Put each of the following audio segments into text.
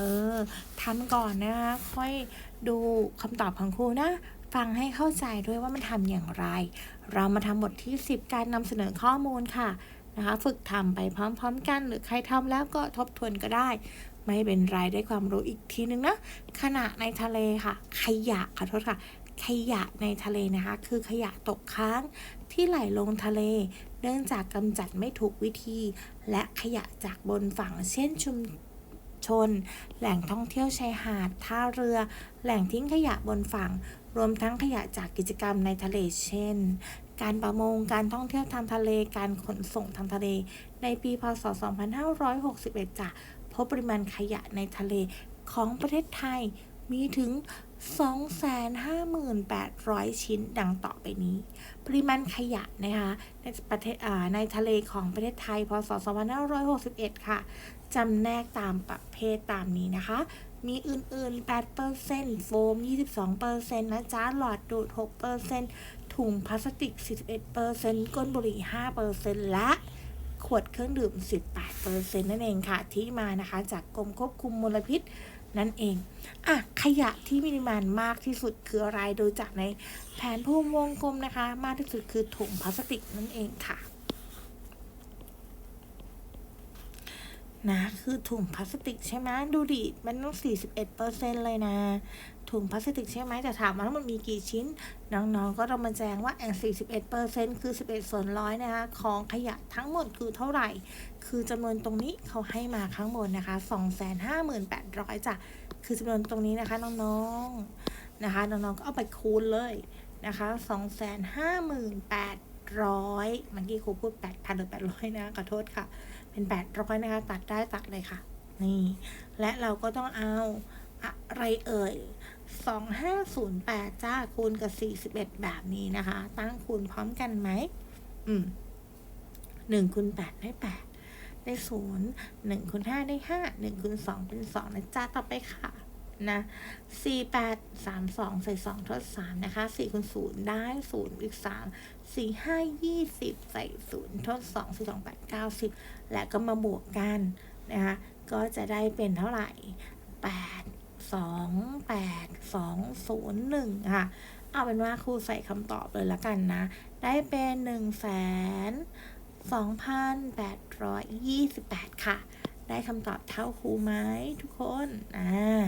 ออทำก่อนนะคะค่อยดูคำตอบของครูนะฟังให้เข้าใจด้วยว่ามันทำอย่างไร เรามาทำบทที่ 10 การนำเสนอข้อมูลค่ะนะคะฝึกทำไปพร้อม ๆ กัน หรือใครทำแล้วก็ทบทวนก็ได้ ไม่เป็นไรได้ความรู้อีกทีนึงนะขณะในทะเลค่ะ ขยะขอโทษค่ะ ขยะในทะเลนะคะ คือขยะตกค้างที่ไหลลงทะเล เนื่องจากกำจัดไม่ถูกวิธี และขยะจากบนฝั่งเช่นชุม ชน แหล่งท่องเที่ยวชายหาด ท่าเรือ แหล่งทิ้งขยะบนฝั่ง รวมทั้งขยะจากกิจกรรมในทะเลเช่น การประมง การท่องเที่ยวทางทะเล การขนส่งทางทะเล ในปีพศ 2561จะพบปริมาณขยะในทะเลของประเทศไทยมีถึง 258,000 ชิ้นดังต่อไปนี้ ปริมาณขยะนะคะในประเทศในทะเลของประเทศไทย พศ 2561 ค่ะจำแนกตามประเภทตามนี้นะคะ มีอื่น ๆ 8%โฟม 22%นะจ๊ะ หลอดดูด 6%ถุงพลาสติก 41%ก้นบุหรี่ 5%และ ขวดเครื่องดื่ม 18%นั่นเองค่ะ ที่มานะคะ จากกรมควบคุมมลพิษนั่นเอง อะ ขยะที่มีปริมาณมากที่สุดคืออะไร โดยจากในแผนภูมิวงกลมนะคะ มากที่สุดคือถุงพลาสติกนั่นเองค่ะ นะ คือถุงพลาสติกใช่ไหมดูดิ มันต้อง 41%เลยนะ ถุงพลาสติกใช่ไหมแต่ถามว่าทั้งหมดมีกี่ชิ้น น้องๆ ก็ต้องมาแจ้งว่าแอน41%คือ 11 ส่วนร้อยนะคะของขยะทั้งหมดคือเท่าไหร่ คือจำนวนตรงนี้เขาให้มาข้างบนนะคะ 258,000จ้ะคือจำนวนตรงนี้นะคะน้องๆนะคะน้องๆก็เอาไปคูณเลยนะคะ 258,000เมื่อกี้ครูพูด 8,000หรือ800 นะ ขอโทษค่ะ เป็น 800 นะคะ ตัดได้ตัดเลยค่ะ นี่ และเราก็ต้องเอา อะไรเอ่ย 2508 จ้าคูณกับ 41 แบบนี้นะคะ ตั้งคูณพร้อมกันไหม อืม1คูณ8ได้ 8 ได้ 0 1คูณ5ได้ 5 1คูณ2เป็น 2 นะจ้าต่อไปค่ะนะ4 8 3 2 ใส่ 2 ทด 3 นะคะ4คูณ0ได้ 0 อีก 3 4 5 20 ใส่ 0 ทด 2 4 2 8 90 และก็มาบวกกันนะคะ ก็จะได้เป็นเท่าไหร่ 8 2 8 2 0 1 ค่ะ เอาเป็นว่าครูใส่คำตอบเลยละกันนะ ได้เป็น1 2 8 2 8 ค่ะ ได้คำตอบเท่าครูไหมทุกคน อ่า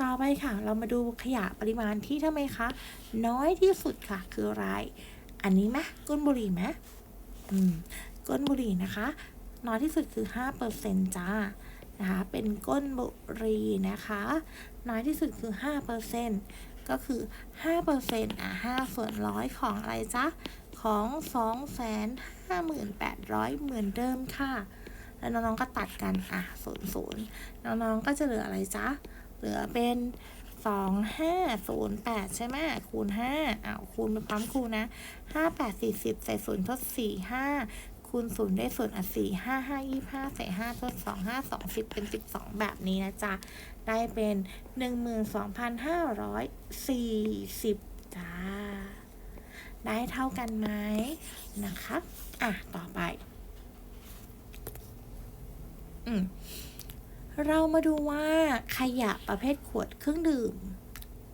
ต่อไปค่ะ เรามาดูขยะปริมาณที่ทำไมคะ น้อยที่สุดค่ะ คืออะไร อันนี้ไหมก้นบุหรี่ไหมอืม ก้นบุหรี่นะคะ น้อยที่สุดคือ5%จ้านะคะเป็นก้นบุหรี่นะคะ น้อยที่สุดคือ 5%ก็คือ 5%อะ5ส่วนร้อยของอะไรจ๊ะ ของ 258,000เหมือนเดิมค่ะ แล้วน้องๆก็ตัดกันอะศูนย์ศูนย์น้องๆก็จะเหลืออะไรจ๊ะ เหลือเป็นสองห้าศูนย์แปดใช่ไหมคูณห้าอ้าวคูณไปพร้อมคูณนะห้าแปดสี่สิบใส่ศูนย์ทดสี่ห้าคูณศูนย์ได้ศูนย์อะสี่ห้าห้ายี่ห้าใส่ห้าทดสองห้าสองสิบเป็นสิบสองแบบนี้นะจ๊ะ ได้เป็นหนึ่งหมื่นสองพันห้าร้อยสี่สิบจ้า ได้เท่ากันไหมนะคะอะ ต่อไป อืม เรามาดูว่าขยะประเภทขวดเครื่องดื่ม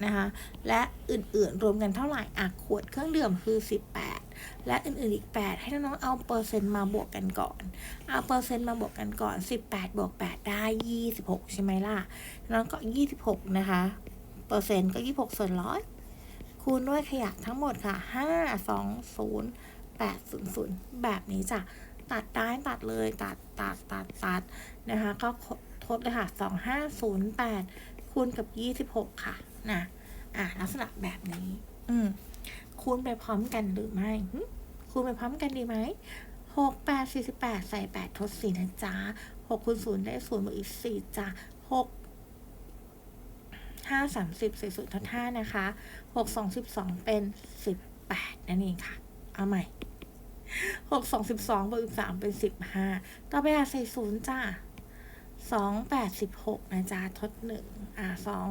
นะคะ และอื่นๆรวมกันเท่าไหร่ อะ ขวดเครื่องดื่มคือ18 และอื่นๆอีก 8 ให้น้องๆเอาเปอร์เซ็นต์มาบวกกันก่อน เอาเปอร์เซ็นต์มาบวกกันก่อน 18 บวก 8 ได้ 26 ใช่ไหมล่ะ น้องก็ 26 นะคะ เปอร์เซ็นต์ก็ 26 ส่วนร้อยคูณด้วยขยะทั้งหมดค่ะ 5 2 0 8 0 0 แบบนี้จ้ะ ตัดได้ตัดเลยตัดตัดตัดตัดนะคะ ก็ทดเลยค่ะ 2508 คูณกับ 26 ค่ะนะอะลักษณะแบบนี้ อืม คูณไปพร้อมกันหรือไม่ คูณไปพร้อมกันดีไหมหกแปดสี่สิบแปดใส่แปดทดสี่นะจ๊ะหกคูณศูนย์ได้ศูนย์บวกอีกสี่จ้ะหกห้าสามสิบใส่ศูนย์ทดห้านะคะหกสองสิบสองเป็นสิบแปดนั่นเองค่ะ เอาใหม่หกสองสิบสองบวกอีกสามเป็นสิบห้าต่อไปอะใส่ศูนย์จ้าสองแปดสิบหกนะจ๊ะทดหนึ่งอ่าสอง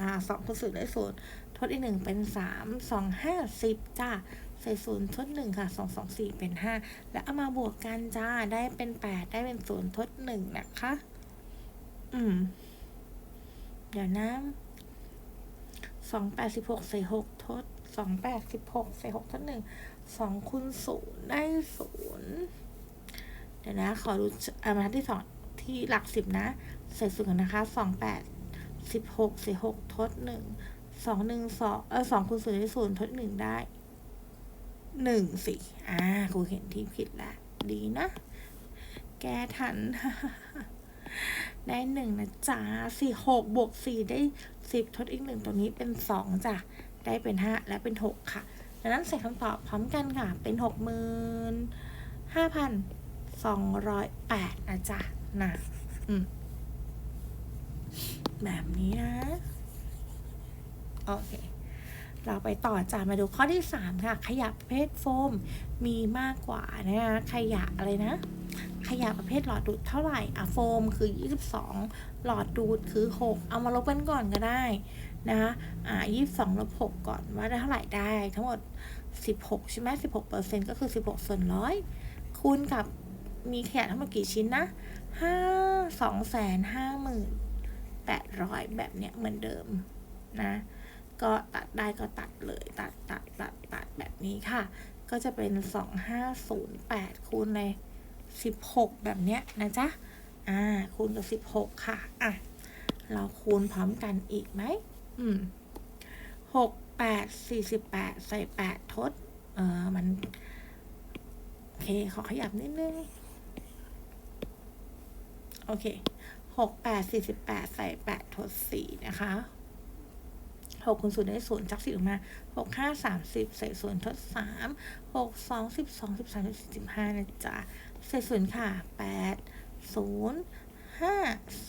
อ่าสองคูณศูนย์ได้ศูนย์ ทดอีกหนึ่งเป็นสามสองห้าสิบจ้าใส่ศูนย์ทดหนึ่งค่ะสองสองสี่เป็นห้าแล้วเอามาบวกกันจ้าได้เป็นแปดได้เป็นศูนย์ทดหนึ่งนะคะ อืมดี๋ยวนะสองแปดสิบหกใส่หกทดสองแปดสิบหกใส่หกทดหนึ่งสองคูณศูนย์ได้ศูนย์เดี๋ยวนะ ขอดูอามาที่สองที่หลักสิบนะ ใส่ศูนย์นนะคะสองแปดสิบหกใส่หกทดหนึ่ง สองหนึ่งสองเออสองคูณศูนย์ได้ศูนย์ทดหนึ่งได้หนึ่งสิอ่าครูเห็นที่ผิดแล้วดีนะ แกทัน ได้หนึ่งนะจ๊ะสี่หกบวกสี่ได้สิบทดอีกหนึ่งตัวนี้เป็นสองจ้ะ ได้เป็นห้าและเป็นหกค่ะดังนั้นใส่คำตอบพร้อมกันค่ะ เป็นหกหมื่นห้าพันสองร้อยแปดนะจ๊ะนะ อืม แบบนี้นะ โอเค เราไปต่อจ้ามาดูข้อที่สามค่ะ ขยะประเภทโฟมมีมากกว่านะคะขยะอะไรนะ ขยะประเภทหลอดดูดเท่าไหร่อะโฟมคือ 22 หลอดดูดคือ 6 เอามาลบกันก่อนก็ได้นะคะอ่า22ลบ6ก่อนว่าได้เท่าไหร่ได้ทั้งหมด16ใช่ไหม16เปอร์เซ็นต์ก็คือ16ส่วนร้อยคูณกับมีขยะทั้งหมดกี่ชิ้นนะ5 2แสน5หมื่น800แบบเนี้ยเหมือนเดิมนะ ก็ตัดได้ก็ตัดเลย ตัดตัดตัดตัดแบบนี้ค่ะ ก็จะเป็น 2508 คูณเลย 16 แบบเนี้ยนะจ๊ะ อ่า คูณกับ 16 ค่ะ อะ เราคูณพร้อมกันอีกไหม อืม 6 8 48 ใส่ 8 ทด เออมัน โอเค ขอขยับนิดนึง โอเค 6 8 48 ใส่ 8 ทด 4 นะคะ หกคูณศูนย์ได้ศูนย์จักสี่ออกมาหกห้าสามสิบใส่ศูนย์ทดสามหกสองสิบสองสิบสามสิบสี่สิบห้านะจ๊ะใส่ศูนย์ค่ะแปดศูนย์ห้า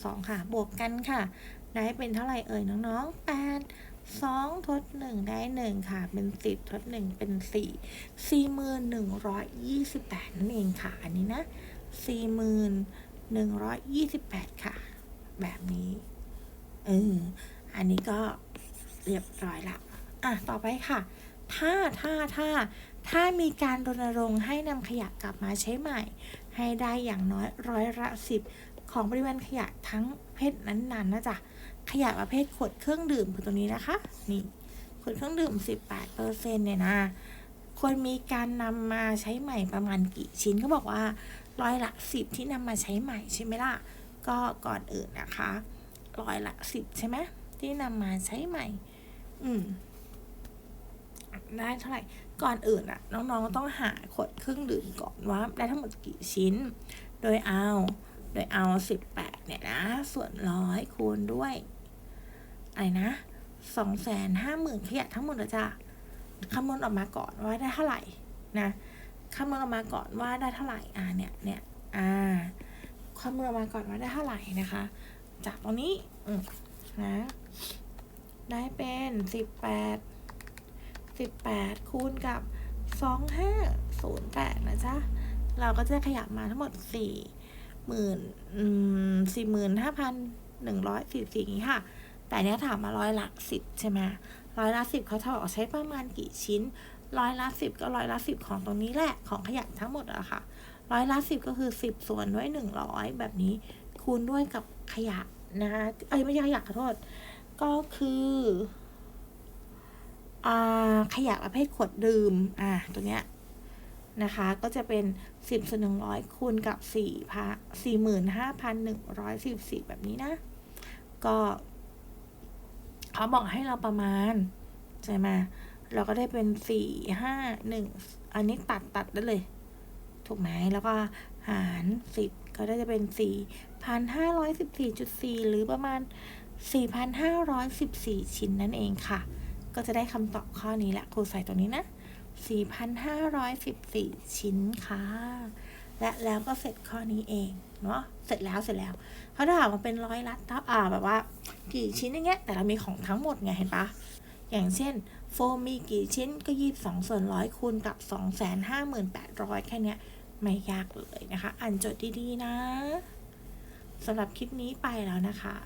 สองค่ะ บวกกันค่ะ ได้เป็นเท่าไหร่เอ่ยน้องๆแปดสองทดหนึ่งได้หนึ่งค่ะ เป็นสิบทดหนึ่งเป็นสี่สี่หมื่นหนึ่งร้อยยี่สิบแปดนั่นเองค่ะ อันนี้นะสี่หมื่นหนึ่งร้อยยี่สิบแปดค่ะ แบบนี้เอออันนี้ก็ เรียบร้อยละอะต่อไปค่ะ ถ้าถ้าถ้าถ้ามีการรณรงค์ให้นำขยะกลับมาใช้ใหม่ ให้ได้อย่างน้อยร้อยละสิบของปริมาณขยะทั้งเพศนั้นๆนะจ๊ะขยะประเภทขวดเครื่องดื่มคือตัวนี้นะคะ นี่ขวดเครื่องดื่ม 18เปอร์เซ็นเนี่ยนะควรมีการนำมาใช้ใหม่ประมาณกี่ชิ้นเขาบอกว่าร้อยละสิบที่นำมาใช้ใหม่ใช่ไหมล่ะ ก็ก่อนอื่นนะคะร้อยละสิบใช่ไหมที่นำมาใช้ใหม่ อืม ได้เท่าไหร่ ก่อนอื่นอะน้องๆต้องหาขวดเครื่องดื่มก่อนว่าได้ทั้งหมดกี่ชิ้น โดยเอา โดยเอาสิบแปดเนี่ยนะ ส่วนร้อยคูณด้วยอะไรนะสองแสนห้าหมื่นขยะทั้งหมดเลยจ้ะคำนวณออกมาก่อนว่าได้เท่าไหร่นะคำนวณออกมาก่อนว่าได้เท่าไหร่อ่าเนี่ยเนี่ยอ่าคำนวณออกมาก่อนว่าได้เท่าไหร่นะคะ จากตรงนี้อืมนะ ได้เป็นสิบแปดสิบแปดคูณกับสองห้าศูนย์แปดนะจ๊ะ เราก็จะขยับมาทั้งหมดสี่หมื่นสี่หมื่นห้าพันหนึ่งร้อยสี่สี่นี้ค่ะ แต่เนี้ยถามมาร้อยละสิบใช่ไหมร้อยละสิบเขาถอกใช้ประมาณกี่ชิ้น ร้อยละสิบก็ร้อยละสิบของตรงนี้แหละ ของขยะทั้งหมดอะค่ะ ร้อยละสิบก็คือสิบส่วนด้วยหนึ่งร้อยแบบนี้ คูณด้วยกับขยะนะคะ เอ้ยไม่ใช่ขยะขอโทษ ก็คืออขยะประเภทขวดดื่ม อ่า ตัวเนี้ยนะคะ ก็จะเป็นสิบส่วนหนึ่งร้อยคูณกับสี่พันสี่หมื่นห้าพันหนึ่งร้อยสิบสี่แบบนี้นะ ก็เขาบอกให้เราประมาณ ใช่ไหมเราก็ได้เป็นสี่ห้าหนึ่งอันนี้ตัดตัดได้เลย ถูกไหม แล้วก็หารสิบก็ได้จะเป็นสี่พันห้าร้อยสิบสี่จุดสี่หรือประมาณ สี่พันห้าร้อยสิบสี่ชิ้นนั่นเองค่ะ ก็จะได้คำตอบข้อนี้แหละครูใส่ตัวนี้นะสี่พันห้าร้อยสิบสี่ชิ้นค่ะ และแล้วก็เสร็จข้อนี้เองเนาะเสร็จแล้วเสร็จแล้วเขาถามมาเป็นร้อยลัดทับอ่าแบบว่า กี่ชิ้นอย่างเงี้ยแต่เรามีของทั้งหมดไงเห็นปะอย่างเช่น โฟมมีกี่ชิ้นก็ยี่สองส่วนร้อยคูณกับสองแสนห้าหมื่นแปดร้อยแค่เนี้ยไม่ยากเลยนะคะ อ่านโจทย์ดีๆนะสำหรับคลิปนี้ไปแล้วนะคะ